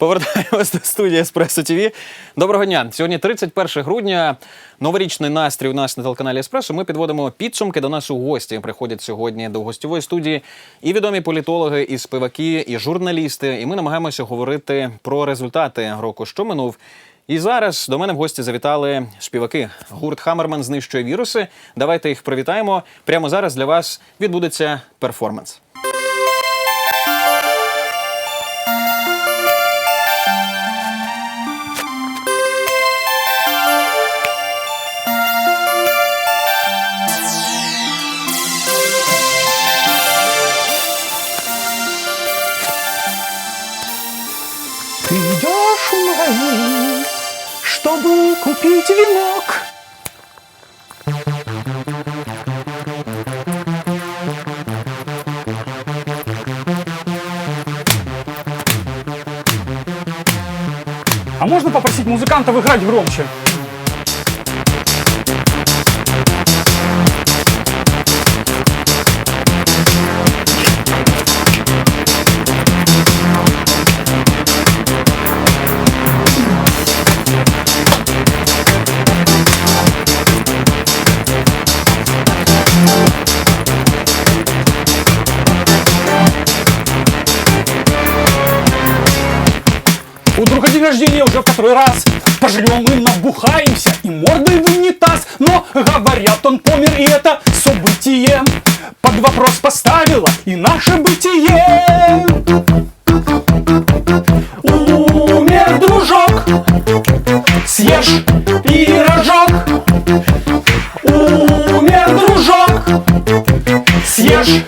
Повертаємось до студії Еспресо ТВ. Доброго дня. Сьогодні 31 грудня. Новорічний настрій у нас на телеканалі Еспресо. Ми підводимо підсумки до нас у гості. Приходять сьогодні до гостьової студії і відомі політологи, і співаки, і журналісти. І ми намагаємося говорити про результати року, що минув. І зараз до мене в гості завітали співаки. Гурт Хамерман знищує віруси. Давайте їх привітаємо. Прямо зараз для вас відбудеться перформанс. Купить венок. А можно попросить музыкантов играть громче? Рождения уже в который раз. Пожрем и набухаемся, и мордой в унитаз. Но, говорят, он помер, и это событие Под вопрос поставило и наше бытие. Умер дружок Съешь пирожок Умер дружок Съешь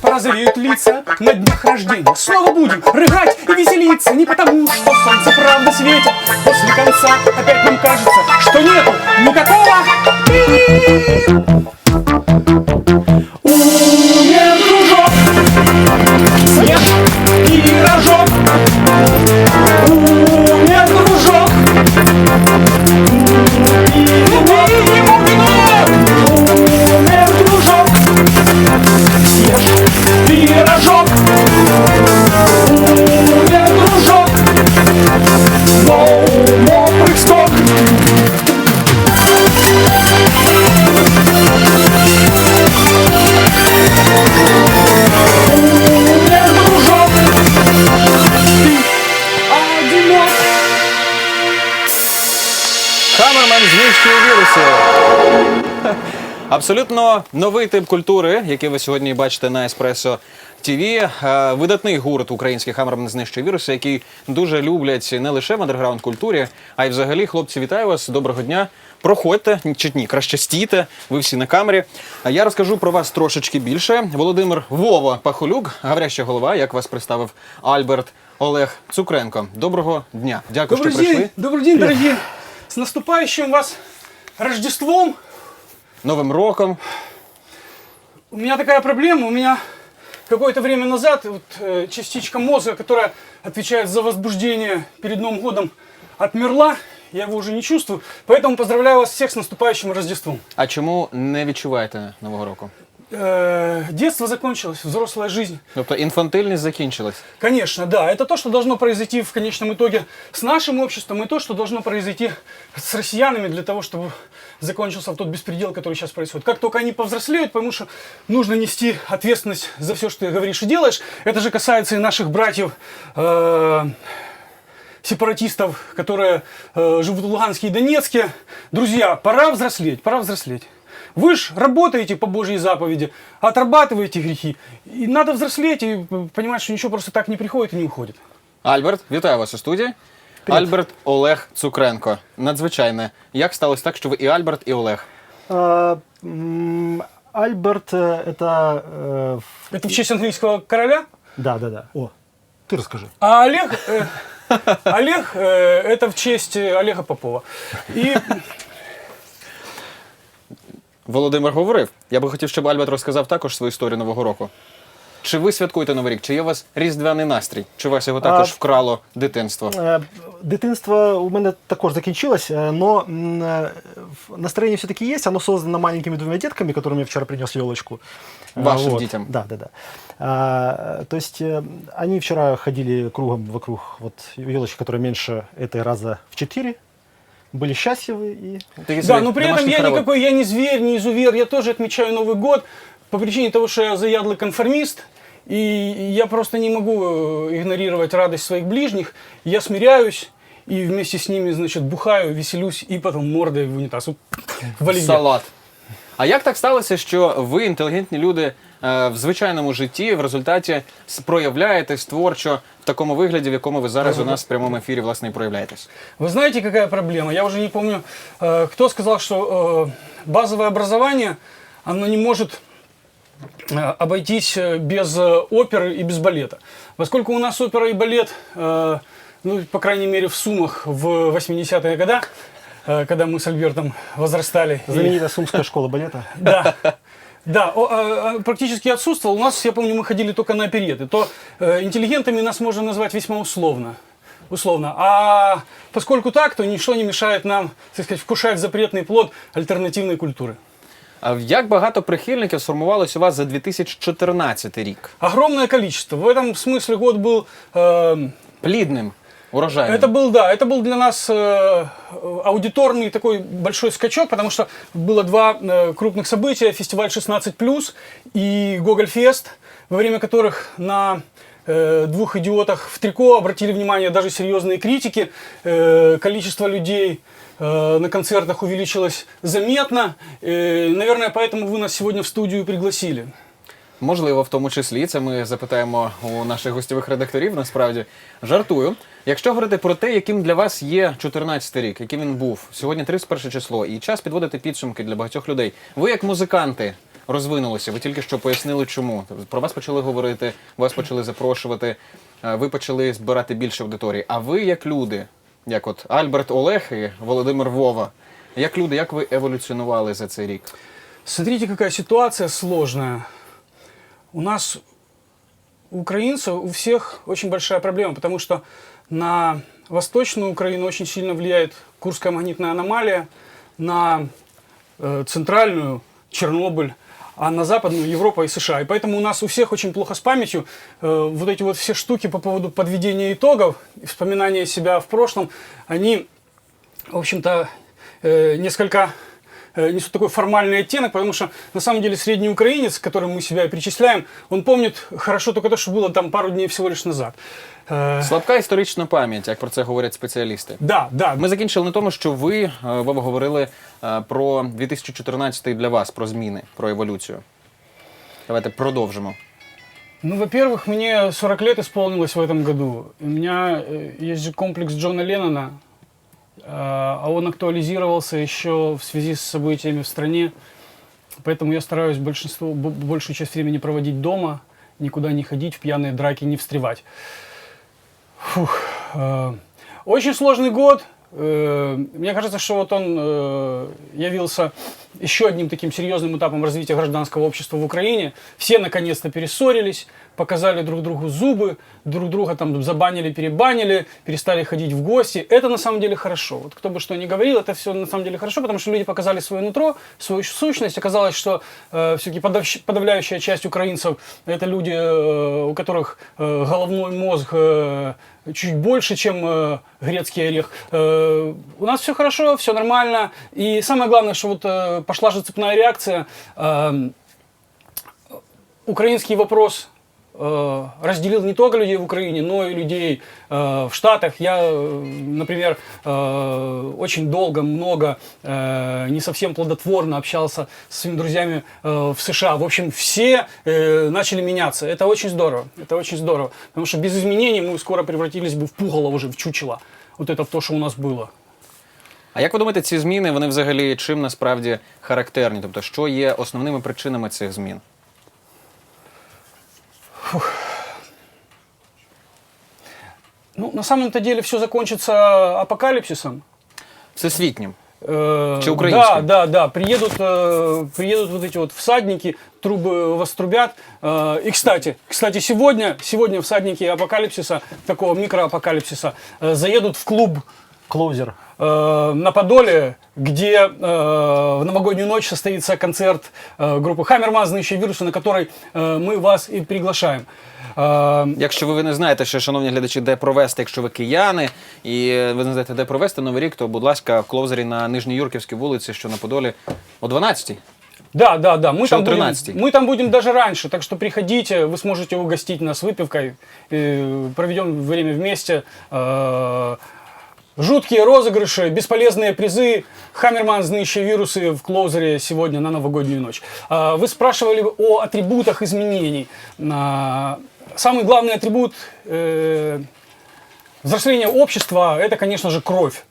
прозреют лица на днях рождения. Снова будем рыгать и веселиться, не потому, что солнце правда светит. После конца опять нам кажется, что нету никакого Умер Абсолютно новий тип культури, який ви сьогодні бачите на Еспресо ТВ. Видатний гурт український Хамерман знищує віруси, який дуже люблять не лише в андерграунд культурі, а й взагалі. Хлопці, вітаю вас. Доброго дня. Проходьте чи ні, краще стійте. Ви всі на камері. Я розкажу про вас трошечки більше. Володимир Вова Пахолюк, гавряща голова. Як вас представив Альберт Олег Цукренко. Доброго дня. Дякую, Добрый що прийшли. день, добрый день, дорогие. С наступающим вас Рождеством. Новим роком. У меня такая проблема, у меня какое-то время назад вот, э, частичка мозга, которая отвечает за возбуждение перед Новым годом, отмерла. Я его уже не чувствую. Поэтому поздравляю вас всех с наступающим Рождеством. А чому не відчуваєте Нового року? Э, детство закончилось, взрослая жизнь. Тобто інфантильність закінчилась. Конечно, да. Это то, что должно произойти в конечном итоге с нашим обществом, и то, что должно произойти с россиянами для того, чтобы закончился тот беспредел, который сейчас происходит. Как только они повзрослеют, потому что нужно нести ответственность за все, что ты говоришь и делаешь. Это же касается и наших братьев э, сепаратистов, которые э, живут в Луганске и Донецке. Друзья, пора взрослеть, пора взрослеть. Вы же работаете по Божьей заповеди, отрабатываете грехи. И надо взрослеть и э, понимать, что ничего просто так не приходит и не уходит. Альберт, вітаю вас у студії. Альберт Олег Цукренко. Надзвичайне. Як сталося так, що ви і Альберт, і Олег? А, м, Альберт э, это... э, в- Это в честь английского короля. Да, да, да. О, ты расскажи. А Олег, э, Олег э, это в честь э, Олега Попова. И Володимир говорив. Я би хотів, щоб Альберт розказав також свою історію Нового року. Чи ви святкуєте Новий рік? Чи є у вас різдвяний настрій? Чи вас його також А- вкрало дитинство? Е, Дитинство у мене також закінчилось, е, но м, е, в- настроение все-таки есть. Оно создано маленькими двумя детками, которым я вчера принес елочку. Э, Вашим детям? Да, да, да. А, то есть э, они вчера ходили кругом вокруг вот елочки, которая меньше этой раза в четыре. Были счастливы и Да, но при этом я хоровод. никакой, я не зверь, не изувер, я тоже отмечаю Новый год по причине того, что я заядлый конформист, и я просто не могу э, игнорировать радость своих ближних, я смиряюсь, и вместе с ними, значит, бухаю, веселюсь, и потом мордой в унитаз. Вот, в оливье. Салат. А як так сталося, що ви, інтелігентні люди, е, в звичайному житті в результаті с- проявляєтесь творчо в такому вигляді, в якому ви зараз у нас в прямому ефірі власне і проявляєтесь? Вы знаете, какая проблема? Я уже не помню, э, кто сказал, что э, базовое образование, оно не может э, обойтись э, без э, оперы и без балета. Поскольку у нас опера и балет, э, ну, по крайней мере, в Сумах в 80-е годы, э, когда мы с Альбертом возрастали. и- знаменитая Сумская школа балета. да. Да, о, а, а, практически отсутствовал. У нас, я помню, мы ходили только на опереты. То э, интеллигентами нас можно назвать весьма условно. Условно. А поскольку так, то ничто не мешает нам, так сказать, вкушать запретный плод альтернативной культуры. А як багато прихильників сформувалось у вас за 2014 рік? Огромное количество. В этом смысле год был... э, Плідним, Урожайним. Это был, да, это был для нас э, аудиторный такой большой скачок, потому что было два э, крупных события, фестиваль 16+, и Гогольфест, во время которых на э, двух идиотах в трико обратили внимание даже серьезные критики. Э, количество людей э, на концертах увеличилось заметно. Э, наверное, поэтому вы нас сегодня в студию пригласили. Можливо, в тому числі це ми запитаємо у наших гостєвих редакторів. Насправді жартую. Якщо говорити про те, яким для вас є 14 рік, яким він був сьогодні 31 число, і час підводити підсумки для багатьох людей. Ви як музиканти розвинулися. Ви тільки що пояснили, чому про вас почали говорити, вас почали запрошувати. е, Ви почали збирати більше аудиторії. А ви як люди, як от Альберт Олег і Володимир Вова, як люди, як ви еволюціонували за цей рік? Смотрите, какая ситуация сложная. У нас, у украинцев, у всех очень большая проблема, потому что на Восточную Украину очень сильно влияет Курская магнитная аномалия, на э, Центральную Чернобыль, а на Западную Европа и США. И поэтому у нас у всех очень плохо с памятью. Э, вот эти вот все штуки по поводу подведения итогов, вспоминания себя в прошлом, они в общем-то, э, несколько несут такой формальный оттенок, потому что на самом деле средний украинец, к которому мы себя и причисляем, он помнит хорошо только то, что было там пару дней всего лишь назад. Э, Слабка історична пам'ять, як про це говорять спеціалісти. Да, да. Ми закінчили на тому, що ви, е, Вова, говорили е, про 2014 для вас, про зміни, про еволюцію. Давайте продовжимо. Ну, во-первых, мне 40 лет исполнилось в этом году. У меня э, есть же комплекс Джона Леннона, э, а он актуализировался еще в связи с событиями в стране. Поэтому я стараюсь большинство, большую часть времени проводить дома, никуда не ходить, в пьяные драки не встревать. Фух, э, очень сложный год. Э, Мне кажется, что вот он э, явился еще одним таким серьезным этапом развития гражданского общества в Украине. Все наконец-то перессорились, показали друг другу зубы, друг друга там забанили, перебанили, перестали ходить в гости. Это на самом деле хорошо. Вот кто бы что ни говорил, это все на самом деле хорошо, потому что люди показали свое нутро, свою сущность. Оказалось, что э, все-таки подавляющая часть украинцев это люди, э, у которых э, головной мозг э, чуть больше, чем э, грецкий орех. Э, у нас все хорошо, все нормально. И самое главное, что вот э, пошла же цепная реакция. Э, украинский вопрос разделил не только людей в Украине, но и людей э, в Штатах. Я, э, например, э, очень долго, много, э, не совсем плодотворно общался с своими друзьями э, в США. В общем, все э, начали меняться. Это очень здорово. Это очень здорово. Потому что без изменений мы скоро превратились бы в пугало уже, в чучело. Вот это то, что у нас было. А як ви думаєте, ці зміни вони взагалі чим насправді характерні? Тобто, що є основними причинами цих змін? Ну, на самом-то деле все закончится апокалипсисом. Всесвітнім. Э, Чи? Да, да, да. Приедут, э, приедут вот эти вот всадники, трубы вострубят. Э, и, кстати, кстати, сегодня, сегодня всадники апокалипсиса, такого микроапокалипсиса, э, заедут в клуб Клоузер э, на Подоле, где э, в новогоднюю ночь состоится концерт э, группы Хаммерман, знающие вирусы, на который э, мы вас и приглашаем. Э, Якщо ви не знаєте, ще, шановні глядачі, де провести, якщо ви кияни, і ви не знаєте, де провести Новий рік, то, будь ласка, в клоузері на Нижній Юрківській вулиці, що на Подолі, о 12-й. Да, да, да. Мы Что там, будем, 13-й? мы там будем даже раньше, так что приходите, вы сможете угостить нас выпивкой, э, проведем время вместе. Э, Жуткие розыгрыши, бесполезные призы. Хаммерман, знающие вирусы в клоузере сегодня на новогоднюю ночь. А, Вы спрашивали о атрибутах изменений. А, Самый главный атрибут э, Взросление общества – это, конечно же, кровь.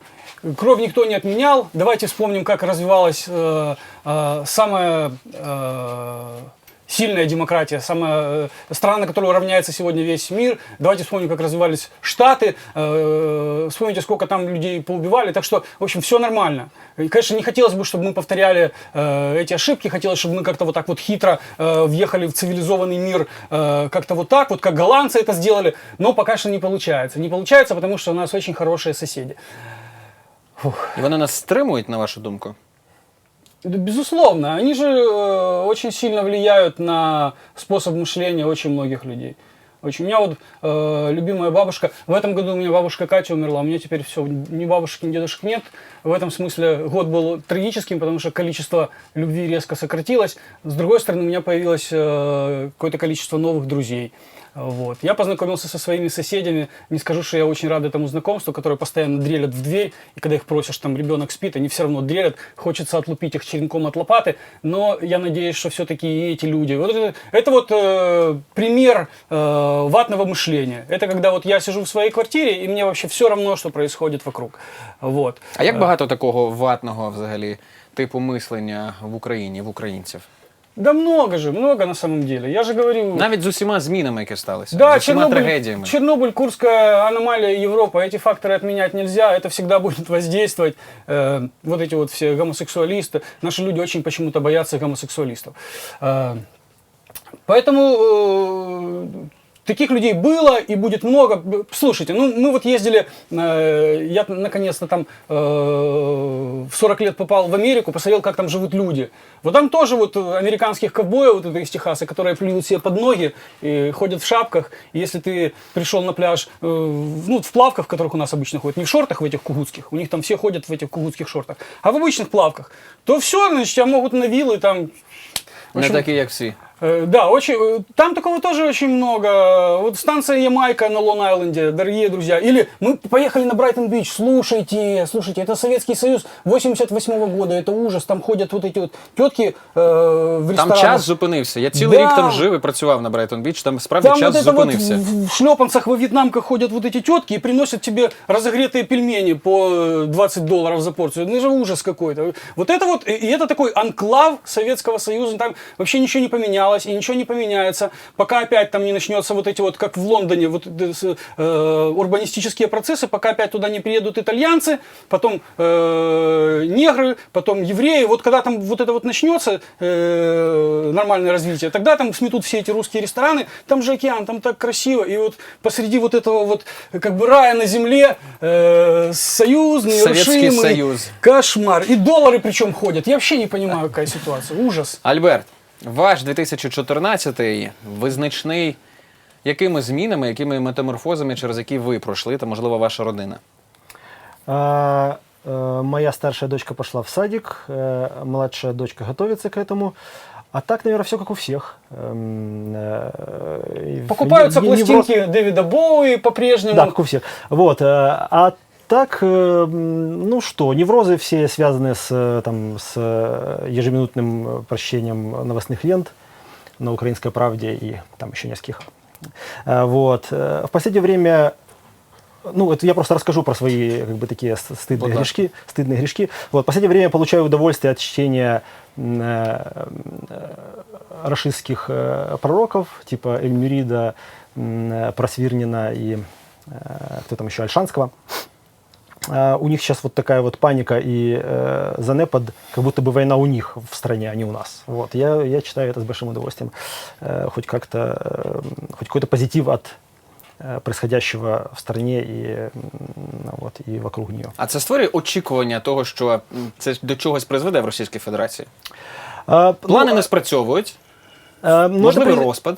Кровь никто не отменял. Давайте вспомним, как развивалась э, э, самая э, сильная демократия, самая э, страна, на которую равняется сегодня весь мир. Давайте вспомним, как развивались Штаты. Э, вспомните, сколько там людей поубивали. Так что, в общем, все нормально. И, конечно, не хотелось бы, чтобы мы повторяли э, эти ошибки. Хотелось, чтобы мы как-то вот так вот хитро въехали в цивилизованный мир, как-то вот так, вот как голландцы это сделали. Но пока что не получается. Не получается, потому что у нас очень хорошие соседи. І вони нас стримують, на вашу думку? Безусловно, они же э, очень сильно влияют на способ мышления очень многих людей. Очень. У меня вот э, любимая бабушка, в этом году у меня бабушка Катя умерла, у меня теперь все, ни бабушки, ни дедушек нет. В этом смысле год был трагическим, потому что количество любви резко сократилось. С другой стороны, у меня появилось э, какое-то количество новых друзей. Вот. Я познакомился со своими соседями. Не скажу, что я очень рад этому знакомству, которые постоянно дрелят в дверь. И когда их просишь, там ребенок спит, они все равно дрелят. Хочется отлупить их черенком от лопаты. Но я надеюсь, что все-таки и эти люди. Вот это, это вот э, пример э, ватного мышления. Это когда вот я сижу в своей квартире, и мне вообще все равно, что происходит вокруг. Вот. А як багато такого ватного взагалі типу мислення в Україні, в українців? Да много же, много на самом деле. Я же говорю... Навіть з усіма змінами, які сталися, Да, з усіма Чернобыль, трагедіями. Чернобыль, Курская аномалия Европа, эти факторы отменять нельзя, это всегда будет воздействовать. Э, вот эти вот все гомосексуалисты, наши люди очень почему-то боятся гомосексуалистов. Э, поэтому э, таких людей было и будет много. Слушайте, ну мы вот ездили, э, я наконец-то там э, в 40 лет попал в Америку, посмотрел, как там живут люди. Вот там тоже вот американских ковбоев вот из Техаса, которые плюют себе под ноги и ходят в шапках. И если ты пришел на пляж, э, в- ну, в плавках, в которых у нас обычно ходят, не в шортах в этих кугутских, у них там все ходят в этих кугутских шортах, а в обычных плавках, то все, значит, тебя могут на вилы там в Не общем, такі, як всі. Э, Да, очень, э, там такого тоже очень много. Вот станция Ямайка на Лон-Айленде, дорогие друзья. Или мы поехали на Брайтон-Бич, слушайте, слушайте, это Советский Союз 88 года, это ужас, там ходят вот эти вот тетки э, в Там ресторанах. час зупинився. Я цілий Да. рік там жив і працював на Брайтон Біч, там справді Там час вот это вот зупинився. в, в шлепанцах во вьетнамках ходят вот эти тетки и приносят тебе разогретые пельмени по э, 20 долларов за порцию. Ну, это же ужас какой-то. Вот это вот, и и это такой анклав Советского Союза. Там вообще ничего не поменялось и ничего не поменяется, пока опять там не начнется вот эти вот, как в Лондоне, вот э, э, урбанистические процессы, пока опять туда не приедут итальянцы, потом э, негры, потом евреи. Вот когда там вот это вот начнется э, нормальное развитие, тогда там сметут все эти русские рестораны, там же океан, там так красиво, и вот посреди вот этого вот как бы рая на земле э, союз, нерушимый, Союз. кошмар. И доллары причем ходят. Я вообще не понимаю, какая ситуация. Ужас. Альберт, ваш 2014 визначний якими змінами, якими метаморфозами, через які ви пройшли, та можливо ваша родина? А, э, моя старшая дочка пошла в садик, э, младшая дочка готовится к этому. А так, наверное, все как у всех. Эм, э, и в- Покупаются не- не- невроз- пластинки Дэвида Боуи по-прежнему. Да, как у всех. Вот. э, А так, э, ну что, неврозы все связаны с, э, там, с э, ежеминутным э, прощением новостных лент на «Украинской правде» и там еще нескольких. Э, Вот. Э, В последнее время ну, это я просто расскажу про свои как бы такие стыдные ласка. грешки, стыдные грешки. Вот, в последнее время я получаю удовольствие от чтения э, э, рашистских э, пророков, типа Эльмюрида, э, Просвирнина и э, кто там еще, Альшанского. А, У них сейчас вот такая вот паника и э, занепад, как будто бы война у них в стране, а не у нас. Вот. Я, я читаю это с большим удовольствием. Э, хоть как-то, э, хоть какой-то позитив от э, происходящего в стране и, м, ну, вот, и вокруг нее. А це створює очікування того, що м, це до чогось призведе в Російській Федерації. А, Плани ну, не спрацьовують, э, ну, можливий это произ- розпад.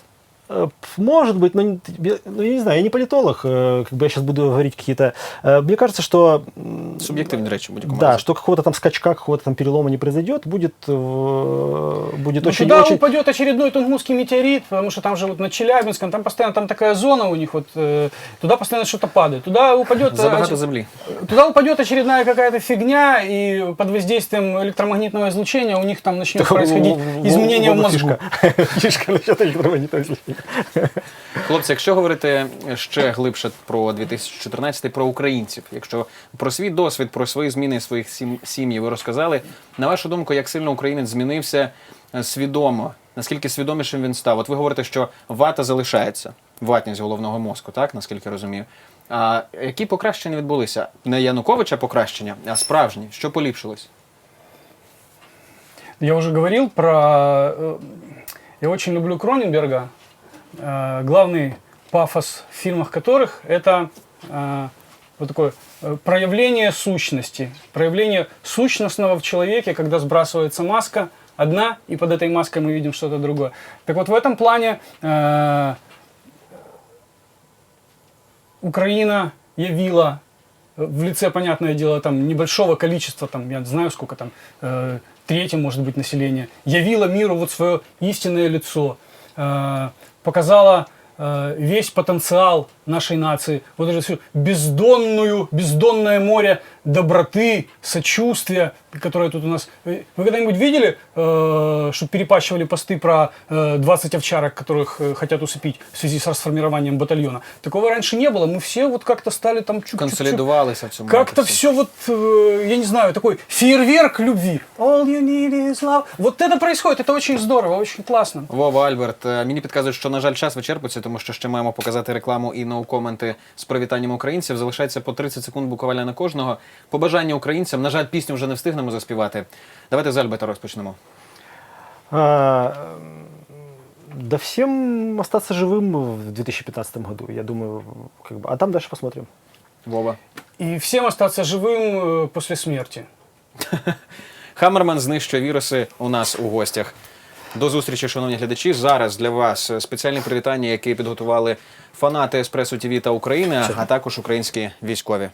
Э, Может быть, но не- бе- ну, я не знаю, я не политолог, э, как бы я сейчас буду говорить какие-то... э, Мне кажется, что... м, Суб'єктивні речі в будь-якому Да, разі. что какого-то там скачка, какого-то там перелома не произойдет, будет, э, будет Ну, очень, туда очень... упадет очередной тунгусский метеорит, потому что там же вот на Челябинском, там постоянно там такая зона у них, вот э, туда постоянно что-то падает. Туда упадет, э, Забагато оч- землі. туда упадет очередная какая-то фигня, и под воздействием электромагнитного излучения у них там начнет происходить В- в- изменения в в- мозгу. Фишка, фишка насчет электромагнитного излучения. Хлопці, якщо говорити ще глибше про 2014 про українців, якщо про свій досвід, про свої зміни своїх сім'ї ви розказали, на вашу думку, як сильно українець змінився е, свідомо? Наскільки свідомішим він став? От ви говорите, що вата залишається, ватність головного мозку, так наскільки розумію. А які покращення відбулися? Не Януковича покращення, а справжні. Що поліпшилось? Я уже говорил про... э, Я очень люблю Кроненберга. Э, Главный пафос в фильмах которых это э, вот такое э, проявление сущности, проявление сущностного в человеке, когда сбрасывается маска одна, и под этой маской мы видим что-то другое. Так вот в этом плане э, Украина явила в лице, понятное дело, там небольшого количества, там, я знаю сколько там, э, третье, может быть, населения, явила миру вот свое истинное лицо, показала э, весь потенциал нашей нации, вот эту всю бездонную, бездонное море доброты, сочувствия, которое тут у нас. Э, Вы когда-нибудь видели, э, что перепащивали посты про э, 20 овчарок, которых э, хотят усыпить в связи с расформированием батальона? Такого раньше не было. Мы все вот как-то стали там чуть-чуть... Консолідувалися в цьому. Как-то ракурсі? все вот, э, я не знаю, такой фейерверк любви. All you need is love. Вот это происходит, это очень здорово, очень классно. Вова Альберт, е, мені підказують, що на жаль, час вичерпується, тому що ще маємо показати рекламу і ноу-коменти з привітанням українців. Залишається по 30 секунд буквально на кожного. Побажання українцям. На жаль, пісню вже не встигнемо заспівати. Давайте з Альберта розпочнемо. А, Да всем остаться живым в 2015 году, я думаю, как бы, а там дальше посмотрим. Вова. И всем остаться живым э, после смерти. Хаммерман знищує віруси у нас у гостях. До зустрічі, шановні глядачі. Зараз для вас спеціальні привітання, які підготували фанати Еспресо ТВ та України, а також українські військові.